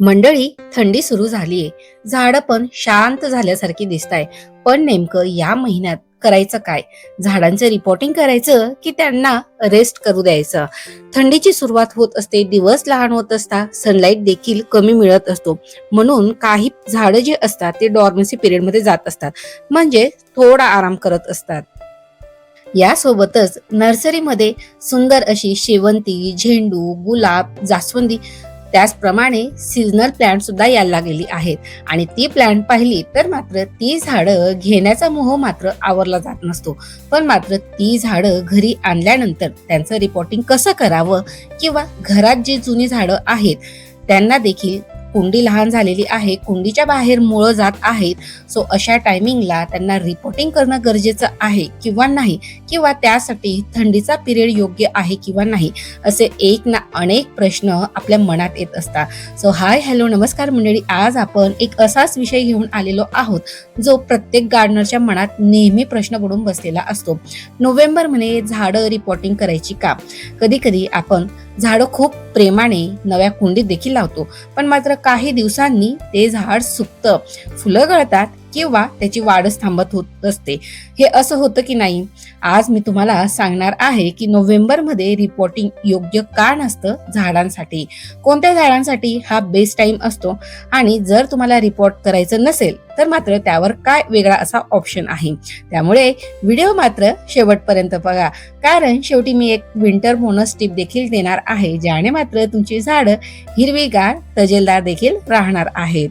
मंडळी थंडी सुरू झालीये. झाडं पण शांत झाल्यासारखी दिसत आहे पण नेमकं या महिन्यात करायचं काय? झाडांचं रिपोर्टिंग करायचं की त्यांना रेस्ट करू द्यायचं? थंडीची सुरुवात होत असते दिवस लहान होत असता सनलाईट देखील कमी मिळत असतो. म्हणून काही झाडं जे असतात ते डॉर्मसी पिरियडमध्ये जात असतात. म्हणजे थोडा आराम करत असतात. यासोबतच नर्सरीमध्ये सुंदर अशी शेवंती झेंडू गुलाब जास्वंदी त्याचप्रमाणे सीझनल प्लांट सुद्धा यायला लागलेली आहेत. आणि ती प्लांट पाहिली तर मात्र ती झाडं घेण्याचा मोह मात्र आवरला जात नसतो. पण मात्र ती झाडं घरी आणल्यानंतर त्यांचं रिपोर्टिंग कसं करावं किंवा घरात जी जुनी झाडं आहेत त्यांना देखील कुंडी लहान झालेली आहे कुंडीच्या बाहेर मुळं जात आहेत सो अशा टायमिंगला त्यांना रिपोर्टिंग करणं गरजेचं आहे किंवा नाही किंवा त्यासाठी थंडीचा पिरियड योग्य आहे किंवा नाही असे एक ना अनेक प्रश्न आपल्या मनात येत असतात. सो हाय हॅलो नमस्कार मंडळी. आज आपण एक असाच विषय घेऊन आलेलो आहोत जो प्रत्येक गार्डनरच्या मनात नेहमी प्रश्न पडून बसलेला असतो. नोव्हेंबर म्हणे झाडं रिपोर्टिंग करायची का? कधी कधी आपण झाडं खूप प्रेमाने नव्या कुंडीत देखील लावतो. पण मात्र काही दिवसांनी ते झाड सुकतं फुलं गळतात किंवा त्याची वाढच थांबत होत असते. हे असं होतं की नाही? आज मी तुम्हाला सांगणार आहे की नोव्हेंबरमध्ये रिपोर्टिंग योग्य का नसतं झाडांसाठी? कोणत्या झाडांसाठी हा बेस्ट टाइम असतो? आणि जर तुम्हाला रिपोर्ट करायचं नसेल तर मात्र त्यावर काय वेगळा असा ऑप्शन आहे? त्यामुळे व्हिडिओ मात्र शेवटपर्यंत बघा. कारण शेवटी मी एक विंटर बोनस टिप देखील देणार आहे ज्याने मात्र तुमची झाडं हिरवीगार तजेलदार देखील राहणार आहेत.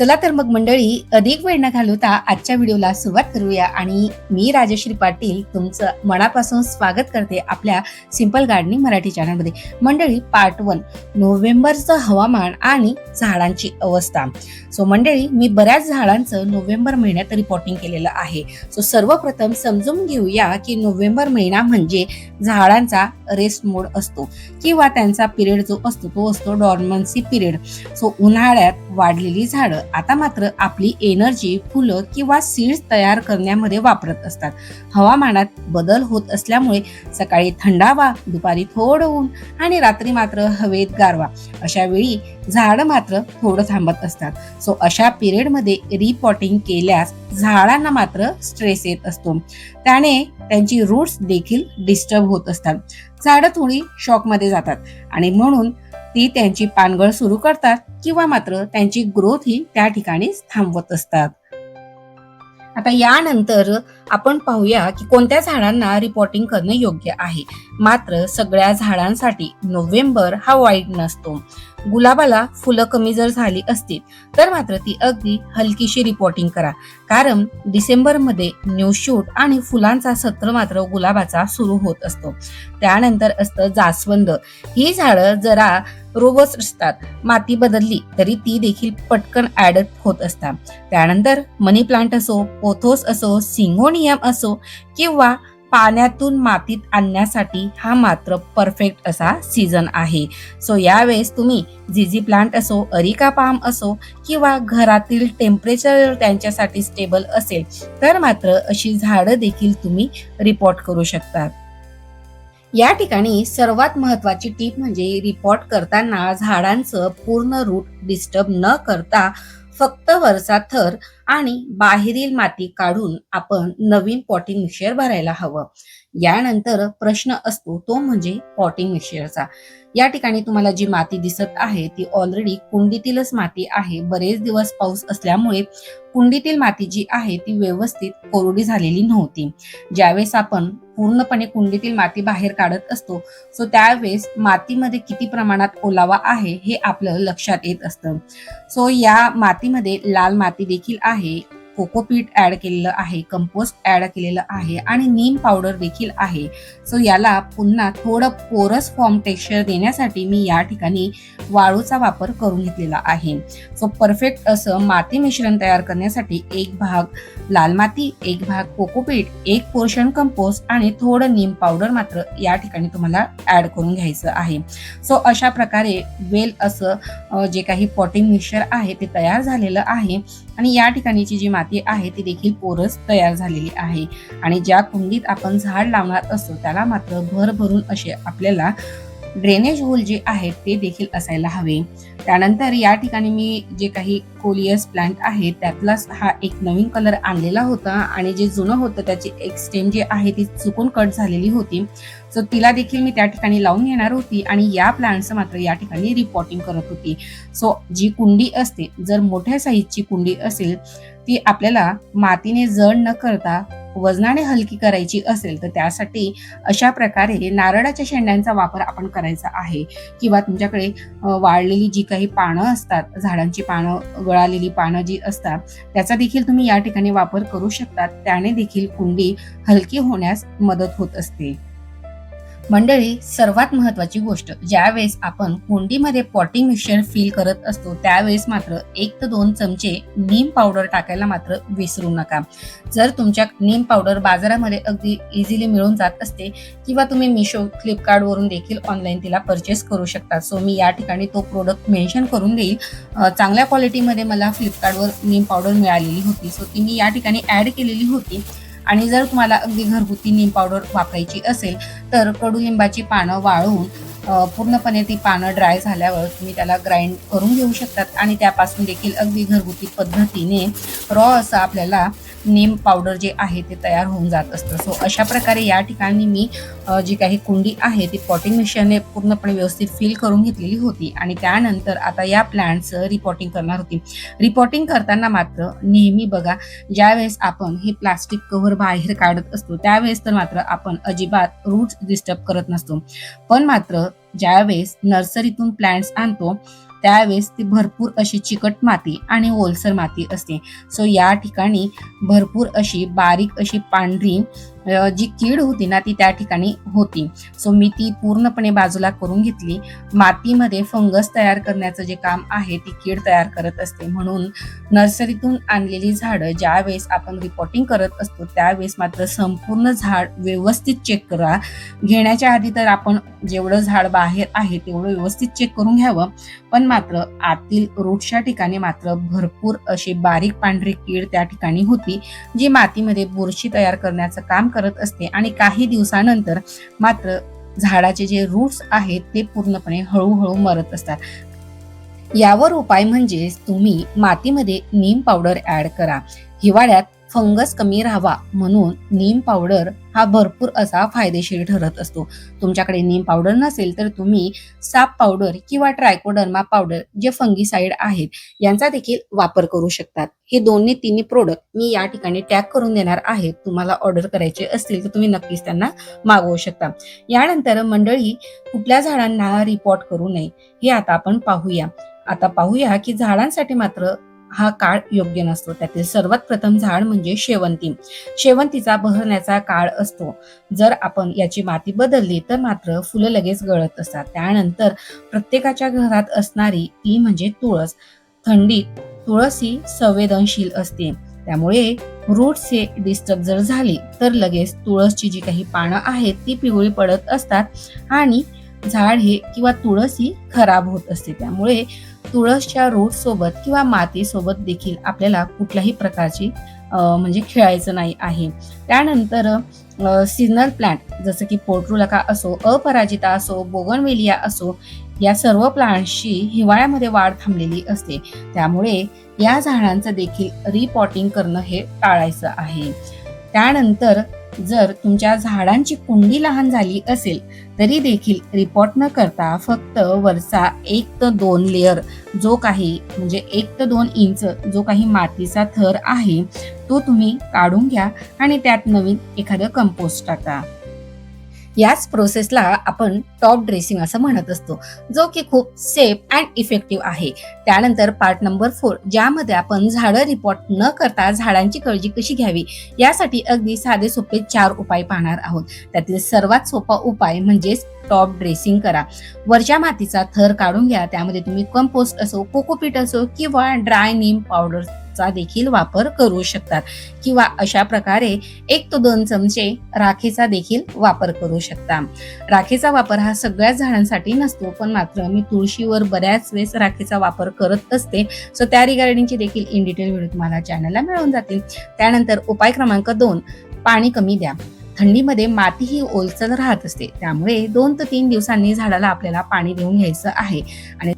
चला तर मग मंडळी अधिक वेळ न घालवता आजच्या व्हिडिओला सुरुवात करूया आणि मी राजश्री पाटील तुमचं मनापासून स्वागत करते आपल्या सिंपल गार्डनिंग मराठी चॅनलमध्ये. मंडळी पार्ट वन नोव्हेंबरचं हवामान आणि झाडांची अवस्था. सो मंडळी मी बऱ्याच झाडांचं नोव्हेंबर महिन्यात रिपोर्टिंग केलेलं आहे. सो सर्वप्रथम समजून घेऊया की नोव्हेंबर महिना म्हणजे झाडांचा रेस्ट मोड असतो किंवा त्यांचा पिरियड जो असतो तो असतो डॉर्मन्सी पिरियड सो उन्हाळ्यात वाढलेली झाडं. आता मात्र आपली एनर्जी फुलं किंवा सीड्स तयार करण्यामध्ये वापरत असतात. हवामानात बदल होत असल्यामुळे सकाळी थंडावा दुपारी थोडं ऊन आणि रात्री मात्र हवेत गारवा. अशा वेळी झाडं मात्र थोडं थांबत असतात. सो अशा पिरियडमध्ये रिपॉटिंग केल्यास झाडांना मात्र स्ट्रेस येत असतो. त्याने त्यांची रूट्स देखील डिस्टर्ब होत असतात. झाडं थोडी शॉकमध्ये जातात आणि म्हणून ती त्यांची पानगळ सुरू करतात किंवा मात्र त्यांची ग्रोथ ही त्या ठिकाणी थांबवत असतात. आता यानंतर आपण पाहूया की कोणत्या झाडांना रिपोर्टिंग करणं योग्य आहे. मात्र सगळ्या झाडांसाठी नोव्हेंबर हा वाईट नसतो. गुलाबाला फुलं कमी जर झाली असतील तर मात्र ती अगदी हलकीशी रिपोर्टिंग करा. कारण डिसेंबरमध्ये न्यू शूट आणि फुलांचा सत्र मात्र गुलाबाचा सुरू होत असतो. त्यानंतर असतं जास्वंद. ही झाडं जरा रोबस असतात. माती बदलली तरी ती देखील पटकन ऍडप्ट होत असतात. त्यानंतर मनी प्लांट असो पोथोस असो नियम असो किंवा पाण्यातून मातीत आणण्यासाठी हा मात्र परफेक्ट असा सीझन आहे. सो यावेळेस तुम्ही झिझी प्लांट असो अरिका पाम असो किंवा घरातील टेम्परेचर त्यांच्यासाठी स्टेबल असेल तर मात्र अशी झाडं देखील तुम्ही रिपोर्ट करू शकतात या ठिकाणी सर्वात महत्वाची टीप म्हणजे रिपोर्ट करताना झाडांचं पूर्ण रूट डिस्टर्ब न करता फक्त वरचा थर आणि बाहेरील माती काढून आपण नवीन पॉटिंग मिक्सर भरायला हवं. यानंतर प्रश्न असतो तो म्हणजे पॉटिंग मिक्सरचा या ठिकाणी तुम्हाला जी माती दिसत आहे ती ऑलरेडी कुंडीतीलच माती आहे. बरेच दिवस पाऊस असल्यामुळे कुंडीतील माती जी आहे ती व्यवस्थित कोरडी झालेली नव्हती. ज्यावेळेस आपण पूर्णपणे कुंडीतील माती बाहेर काढत असतो सो त्यावेळेस मातीमध्ये किती प्रमाणात ओलावा आहे हे आपलं लक्षात येत असतं. सो या मातीमध्ये लाल माती देखील आहे. कोकोपीट ऍड केलेलं आहे कंपोस्ट ऍड केलेलं आहे आणि नीम पावडर देखील आहे. सो याला पुन्हा थोडं पोरस फॉर्म टेक्स्चर देण्यासाठी मी या ठिकाणी वाळूचा वापर करून घेतलेला आहे. सो परफेक्ट असं माती मिश्रण तयार करण्यासाठी एक भाग लाल माती एक भाग कोकोपीट एक पोर्शन कंपोस्ट आणि थोडं नीम पावडर मात्र या ठिकाणी तुम्हाला ऍड करून घ्यायचं आहे. सो अशा प्रकारे वेल असं जे काही पॉटिंग मिक्सचर आहे ते तयार झालेलं आहे. आणि या ठिकाणीची जी माती आहे ती देखील पोरस तयार झालेली आहे. आणि ज्या कुंडीत आपण झाड लावणार असतो त्याला मात्र भर भरून असे आपल्याला ड्रेनेज होल जे आहेत ते देखील असायला हवे. त्यानंतर या ठिकाणी मी जे काही कोलियस प्लांट आहे त्यातलाच हा एक नवीन कलर आणलेला होता आणि जे जुनं होतं त्याची एक स्टेम जी आहे ती चुकून कट झालेली होती. सो तिला देखील मी त्या ठिकाणी लावून येणार होती आणि या प्लांटचं मात्र या ठिकाणी रिपोर्टिंग करत होती. सो जी कुंडी असते जर मोठ्या साईजची कुंडी असेल ती आपल्याला मातीने जड न करता वजनाने हलकी करायची असेल तर त्यासाठी अशा प्रकारे नारळाच्या शेंड्यांचा वापर आपण करायचा आहे. किंवा तुमच्याकडे वाळलेली जी काही पानं असतात झाडांची पानं गळालेली पानं जी असतात त्याचा देखील तुम्ही या ठिकाणी वापर करू शकतात. त्याने देखील कुंडी हलकी होण्यास मदत होत असते. मंडळी सर्वात महत्वाची गोष्ट ज्यावेळेस आपण कुंडीमध्ये पॉटिंग मिक्सर फील करत असतो त्यावेळेस मात्र एक ते दोन चमचे नीम पावडर टाकायला मात्र विसरू नका. जर तुमच्या नीम पावडर बाजारामध्ये अगदी इझिली मिळून जात असते किंवा तुम्ही मिशो फ्लिपकार्ट वरून देखील ऑनलाईन तिला परचेस करू शकता. सो मी या ठिकाणी तो प्रोडक्ट मेन्शन करून देईल. चांगल्या क्वालिटीमध्ये मला फ्लिपकार्टवर नीम पावडर मिळालेली होती. सो ती मी या ठिकाणी ऍड केलेली होती. आणि जर तुम्हाला अगदी घरगुती नीम पावडर वापरायची असेल तर कडुलिंबाची पानं वाळवून पूर्णपणे ती पानं ड्राय झाल्यावर तुम्ही त्याला ग्राइंड करून घेऊ शकतात. आणि त्यापासून देखील अगदी घरगुती पद्धतीने रॉ असं आपल्याला नीम पावडर जे आहे ते तयार होऊन जात असतं. सो अशा प्रकारे या ठिकाणी मी जी काही कुंडी आहे ती पॉटिंग मिशनने पूर्णपणे व्यवस्थित फिल करून घेतलेली होती. आणि त्यानंतर आता या प्लांटचं रिपोर्टिंग करणार होती. रिपोर्टिंग करताना मात्र नेहमी बघा ज्यावेळेस आपण हे प्लास्टिक कव्हर बाहेर काढत असतो त्यावेळेस तर मात्र आपण अजिबात रूट्स डिस्टर्ब करत नसतो. पण मात्र ज्यावेळेस नर्सरीतून प्लांट्स आणतो त्यावेळेस ती भरपूर अशी चिकट माती आणि ओलसर माती असते. सो या ठिकाणी भरपूर अशी बारीक अशी पांढरी जी कीड होती ना ती त्या ठिकाणी होती. सो मी ती पूर्णपणे बाजूला करून घेतली. मातीमध्ये फंगस तयार करण्याचं जे काम आहे ती कीड तयार करत असते. म्हणून नर्सरीतून आणलेली झाडं ज्यावेळेस आपण रिपोर्टिंग करत असतो त्यावेळेस मात्र संपूर्ण झाड व्यवस्थित चेक करा. घेण्याच्या आधी तर आपण जेवढं झाड बाहेर आहे तेवढं व्यवस्थित चेक करून घ्यावं. पण मात्र आतील रूटच्या ठिकाणी मात्र भरपूर अशी बारीक पांढरी कीड त्या ठिकाणी होती जी मातीमध्ये बुरशी तयार करण्याचं काम करत असते आणि काही दिवसानंतर मात्र झाडाचे जे रूट्स आहेत ते पूर्णपणे हळूहळू मरत असतात. यावर उपाय म्हणजे तुम्ही मातीमध्ये नीम पावडर ऍड करा. हिवाळ्यात फंगस कमी राहावा म्हणून नीम पावडर हा भरपूर असा फायदेशीर ठरत असतो. तुमच्याकडे नीम पावडर नसेल तर तुम्ही साप पावडर किंवा ट्रायकोडर्मा पावडर जे फंगीसाईड आहेत यांचा देखील वापर करू शकतात. हे दोन्ही तिन्ही प्रोडक्ट मी या ठिकाणी टॅग करून देणार आहे. तुम्हाला ऑर्डर करायचे असतील तर तुम्ही नक्कीच त्यांना मागवू शकता. यानंतर मंडळी कुठल्या झाडांना रिपोर्ट करू नये हे आता आपण पाहूया. आता पाहूया की झाडांसाठी मात्र हा काळ योग्य नसतो. त्यातील सर्वात प्रथम झाड म्हणजे शेवंती. शेवंतीचा बहरण्याचा काळ असतो. जर आपण याची माती बदलली तर मात्र फुलं लगेच गळत असतात. त्यानंतर प्रत्येकाच्या घरात असणारी ती म्हणजे तुळस. थंडीत तुळस ही संवेदनशील असते. त्यामुळे रूट्स हे डिस्टर्ब जर झाली तर लगेच तुळसची जी काही पानं आहेत ती पिवळी पडत असतात आणि झाड हे किंवा तुळस ही खराब होत असते. त्यामुळे तुळसच्या रोड सोबत किंवा मातीसोबत देखील आपल्याला कुठल्याही प्रकारची म्हणजे खेळायचं नाही आहे. त्यानंतर सिजनल प्लांट जसं की पोर्ट्रुलका असो अपराजिता असो बोगनवेलिया असो या सर्व प्लांट्सची हिवाळ्यामध्ये वाढ थांबलेली असते. त्यामुळे या झाडांचं देखील रिपॉटिंग करणं हे टाळायचं आहे. त्यानंतर जर तुमच्या झाडांची कुंडी लहान झाली असेल तरी देखील रिपोर्ट न करता फक्त वरचा एक तर दोन लेअर जो काही म्हणजे एक तर दोन इंच जो काही मातीचा थर आहे तो तुम्ही काढून घ्या आणि त्यात नवीन एखादं कंपोस्ट टाका. याच प्रोसेसला आपण टॉप ड्रेसिंग असं म्हणत असतो जो की खूप सेफ अँड इफेक्टिव्ह आहे. त्यानंतर पार्ट नंबर फोर ज्यामध्ये आपण झाडं रिपोर्ट न करता झाडांची काळजी कशी घ्यावी यासाठी अगदी साधे सोपे चार उपाय पाहणार आहोत. त्यातील सर्वात सोपा उपाय म्हणजेच टॉप ड्रेसिंग करा. वरच्या मातीचा थर काढून घ्या त्यामध्ये तुम्ही कंपोस्ट असो कोकोपीट असो किंवा ड्राय नीम चा देखील वापर करू शकतात. किंवा अशा प्रकारे एक तो दोन चमचे राखेचा देखील वापर करू शकता. राखेचा वापर हा सगळ्याच झाडांसाठी नसतो पण मात्र मी तुळशीवर बऱ्याच वेळेस राखेचा वापर करत असते. सो त्या रिगार्डिंगची देखील इन डिटेल व्हिडिओ तुम्हाला चॅनलला मिळून जातील. त्यानंतर उपाय क्रमांक दोन पाणी कमी द्या. थंडीमध्ये माती ही ओलसर राहत असते. त्यामुळे दोन ते तीन दिवसांनी झाडाला आपल्याला पाणी देऊन घ्यायचं आहे. आणि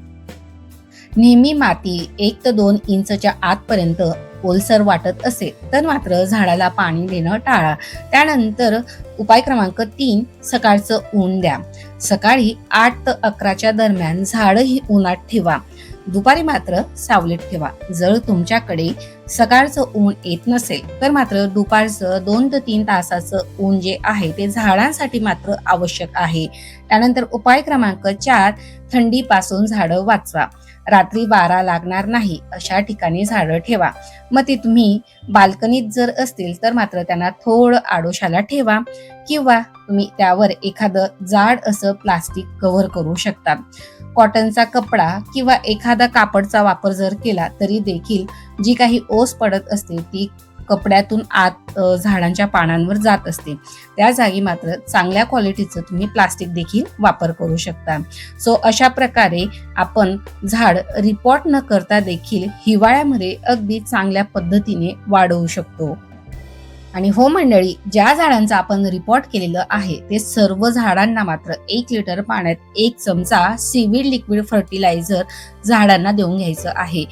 नेहमी माती एक ते दोन इंचच्या आतपर्यंत ओलसर वाटत असेल तर मात्र झाडाला पाणी देणं टाळा. त्यानंतर उपाय क्रमांक तीन सकाळचं ऊन द्या. सकाळी आठ ते अकराच्या दरम्यान झाडं ही उन्हात ठेवा. दुपारी मात्र सावलीत ठेवा. जर तुमच्याकडे सकाळचं ऊन येत नसेल तर मात्र दुपारचं दोन ते तीन तासाचं ऊन जे आहे ते झाडांसाठी मात्र आवश्यक आहे. त्यानंतर उपाय क्रमांक चार थंडीपासून झाडं वाचवा. रात्री वारा लागणार नाही अशा ठिकाणी झाडं ठेवा. मग ते तुम्ही बाल्कनीत जर असतील तर मात्र त्यांना थोडं आडोशाला ठेवा किंवा तुम्ही त्यावर एखादं जाड असं प्लास्टिक कव्हर करू शकता. कॉटनचा कपडा किंवा एखादा कापडचा वापर जर केला तरी देखील जी काही ओस पडत असते ती कपड्यातून आत झाडांच्या पानांवर जात असते. त्या जागी मात्र चांगल्या क्वालिटीचं तुम्ही प्लास्टिक देखील वापर करू शकता. सो अशा प्रकारे आपण झाड रिपोर्ट न करता देखील हिवाळ्यामध्ये अगदी चांगल्या पद्धतीने वाढवू शकतो. आणि हो मंडळी ज्या झाडांचा आपण रिपोर्ट केलेलं आहे ते सर्व झाडांना मात्र एक लिटर पाण्यात एक चमचा सीवीड लिक्विड फर्टिलायझर झाडांना देऊन घ्यायचं आहे.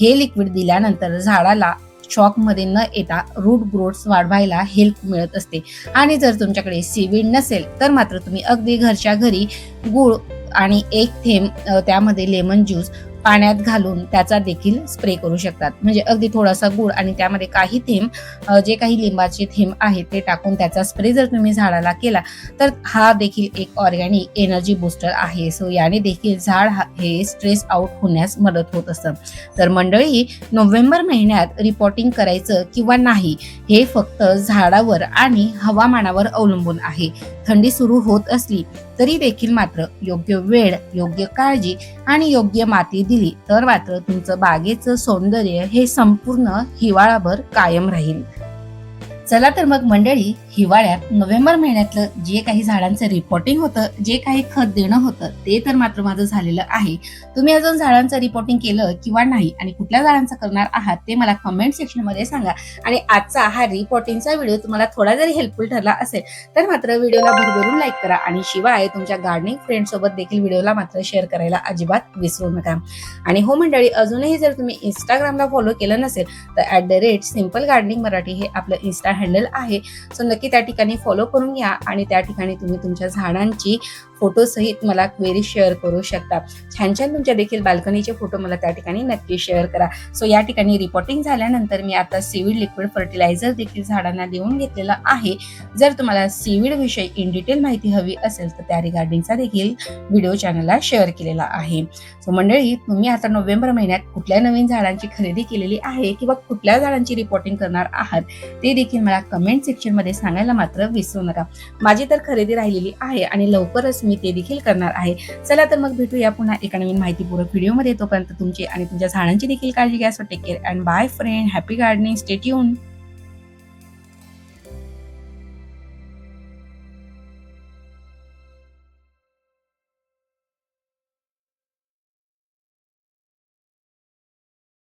हे लिक्विड दिल्यानंतर झाडाला शॉकमध्ये न येता रूट ग्रोथ्स वाढवायला हेल्प मिळत असते. आणि जर तुमच्याकडे सीवीड नसेल तर मात्र तुम्ही अगदी घरच्या घरी गुळ आणि एक थेंब त्यामध्ये लेमन ज्यूस पाण्यात घालून त्याचा देखील स्प्रे करू शकतात. म्हणजे अगदी थोडासा गुळ आणि त्यामध्ये काही थेंब जे काही लिंबाचे थेंब आहेत ते टाकून त्याचा स्प्रे जर तुम्ही झाडाला केला तर हा देखील एक ऑर्गॅनिक एनर्जी बुस्टर आहे. सो याने देखील झाड हा- हे स्ट्रेस आउट होण्यास मदत होत असतं. तर मंडळी नोव्हेंबर महिन्यात रिपोर्टिंग करायचं किंवा नाही हे फक्त झाडावर आणि हवामानावर अवलंबून आहे. थंडी सुरू होत असली तरी देखील मात्र योग्य वेळ योग्य काळजी आणि योग्य माती दिली तर मात्र तुमचं बागेचं सौंदर्य हे संपूर्ण हिवाळाभर कायम राहील. चला तर मग मंडळी हिवाळ्यात नोव्हेंबर महिन्यातलं जे काही झाडांचं रिपोर्टिंग होतं जे काही खत देणं होतं ते तर मात्र माझं झालेलं आहे. तुम्ही अजून झाडांचं रिपोर्टिंग केलं किंवा नाही आणि कुठल्या झाडांचं करणार आहात ते मला कमेंट सेक्शनमध्ये सांगा. आणि आजचा हा रिपोर्टिंगचा व्हिडिओ तुम्हाला थोडा जरी हेल्पफुल ठरला असेल तर मात्र व्हिडिओला भरभरून लाईक करा आणि शिवाय तुमच्या गार्डनिंग फ्रेंड सोबत देखील व्हिडिओला मात्र शेअर करायला अजिबात विसरू नका. आणि हो मंडळी अजूनही जर तुम्ही इंस्टाग्रामला फॉलो केलं नसेल तर at the rate simple gardening Marathi हे आपलं इंस्टा हँडल आहे. सो नक्की त्या ठिकाणी फॉलो करून घ्या आणि त्या ठिकाणी तुम्ही तुमच्या झाडांची फोटोसहित मला क्वेरी शेअर करू शकता. छान छान तुमच्या देखील बाल्कनीचे फोटो मला त्या ठिकाणी नक्की शेअर करा. सो या ठिकाणी रिपोर्टिंग झाल्यानंतर मी आता सीविड लिक्विड फर्टिलायझर देखील झाडांना देऊन घेतलेलं आहे. जर तुम्हाला सीविड विषयी इन डिटेल माहिती हवी असेल तर त्या रिगार्डिंगचा देखील व्हिडिओ चॅनलला शेअर केलेला आहे. सो मंडळी तुम्ही आता नोव्हेंबर महिन्यात कुठल्या नवीन झाडांची खरेदी केलेली आहे किंवा कुठल्या झाडांची रिपोर्टिंग करणार आहात ते देखील मला कमेंट सेक्शनमध्ये सांगायला मात्र विसरू नका. माझी तर खरेदी राहिलेली आहे आणि लवकरच मी ते देखील करणार आहे. चला तर मग भेटूया पुन्हा एका नवीन माहितीपूर्वक व्हिडिओमध्ये. तोपर्यंत तुमची आणि तुमच्या झाडांची देखील काळजी घ्या. So take care and bye friend happy gardening stay tuned